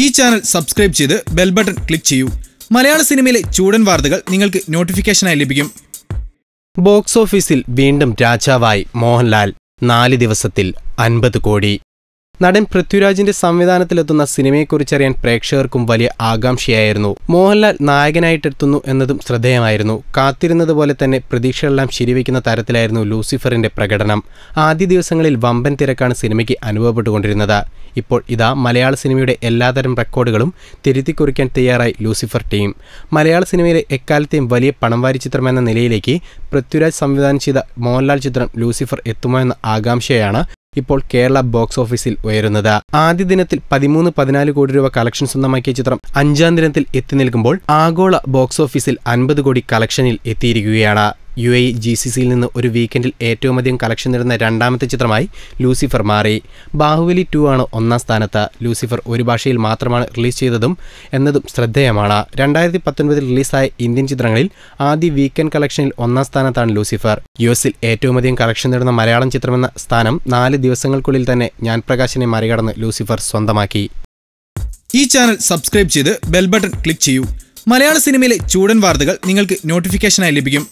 ഈ channel subscribe ചെയ്ത് bell button click ചെയ്യൂ. മലയാള സിനിമയിലെ ചൂടൻ വാർത്തകൾ നിങ്ങൾക്ക് നോട്ടിഫിക്കേഷനായി ലഭിക്കും. ബോക്സ് ഓഫീസിൽ വീണ്ടും രാജാവായി മോഹൻലാൽ നാല് ദിവസത്തിൽ അൻപത് കോടി. നടൻ പൃഥ്വിരാജിന്റെ സംവിധാനത്തിലെത്തുന്ന സിനിമയെക്കുറിച്ചറിയാൻ പ്രേക്ഷകർക്കും വലിയ ആകാംക്ഷയായിരുന്നു. മോഹൻലാൽ നായകനായിട്ടെത്തുന്നു എന്നതും ശ്രദ്ധേയമായിരുന്നു. കാത്തിരുന്നത് പോലെ തന്നെ പ്രതീക്ഷകളെല്ലാം ശരിവയ്ക്കുന്ന തരത്തിലായിരുന്നു ലൂസിഫറിന്റെ പ്രകടനം. ആദ്യ ദിവസങ്ങളിൽ വമ്പൻ തിരക്കാണ് സിനിമയ്ക്ക് അനുഭവപ്പെട്ടുകൊണ്ടിരുന്നത്. ഇപ്പോൾ ഇതാ മലയാള സിനിമയുടെ എല്ലാതരം റെക്കോർഡുകളും തിരുത്തിക്കുറിക്കാൻ തയ്യാറായി ലൂസിഫർ ടീം. മലയാള സിനിമയിലെ എക്കാലത്തെയും വലിയ പണംവാരി ചിത്രം എന്ന നിലയിലേക്ക് പൃഥ്വിരാജ് സംവിധാനം ചെയ്ത മോഹൻലാൽ ചിത്രം ലൂസിഫർ എത്തുമോ എന്ന ആകാംക്ഷയാണ് ഇപ്പോൾ കേരള ബോക്സ് ഓഫീസിൽ ഉയരുന്നത്. ആദ്യ ദിനത്തിൽ പതിമൂന്ന് പതിനാല് കോടി രൂപ കളക്ഷൻ സ്വന്തമാക്കിയ ചിത്രം അഞ്ചാം ദിനത്തിൽ എത്തി നിൽക്കുമ്പോൾ ആഗോള ബോക്സ് ഓഫീസിൽ അൻപത് കോടി കളക്ഷനിൽ എത്തിയിരിക്കുകയാണ്. യു എ ജി സി സിയിൽ നിന്ന് ഒരു വീക്കെൻഡിൽ ഏറ്റവും അധികം കളക്ഷൻ നേടുന്ന രണ്ടാമത്തെ ചിത്രമായി ലൂസിഫർ മാറി. ബാഹുബലി ടു ആണ് ഒന്നാം സ്ഥാനത്ത്. ലൂസിഫർ ഒരു ഭാഷയിൽ മാത്രമാണ് റിലീസ് ചെയ്തതും എന്നതും ശ്രദ്ധേയമാണ്. രണ്ടായിരത്തി പത്തൊൻപതിൽ റിലീസായ ഇന്ത്യൻ ചിത്രങ്ങളിൽ ആദ്യ വീക്കെൻഡ് കളക്ഷനിൽ ഒന്നാം സ്ഥാനത്താണ് ലൂസിഫർ. യു എസിൽ ഏറ്റവും അധികം കളക്ഷൻ നേടുന്ന മലയാളം ചിത്രമെന്ന സ്ഥാനം നാല് ദിവസങ്ങൾക്കുള്ളിൽ തന്നെ ഞാൻ പ്രകാശിനെ മറികടന്ന് ലൂസിഫർ സ്വന്തമാക്കി. ഈ ചാനൽ സബ്സ്ക്രൈബ് ചെയ്ത് ബെൽ ബട്ടൺ ക്ലിക്ക് ചെയ്യൂ. മലയാള സിനിമയിലെ ചൂടൻ വാർത്തകൾ നിങ്ങൾക്ക് നോട്ടിഫിക്കേഷനായി ലഭിക്കും.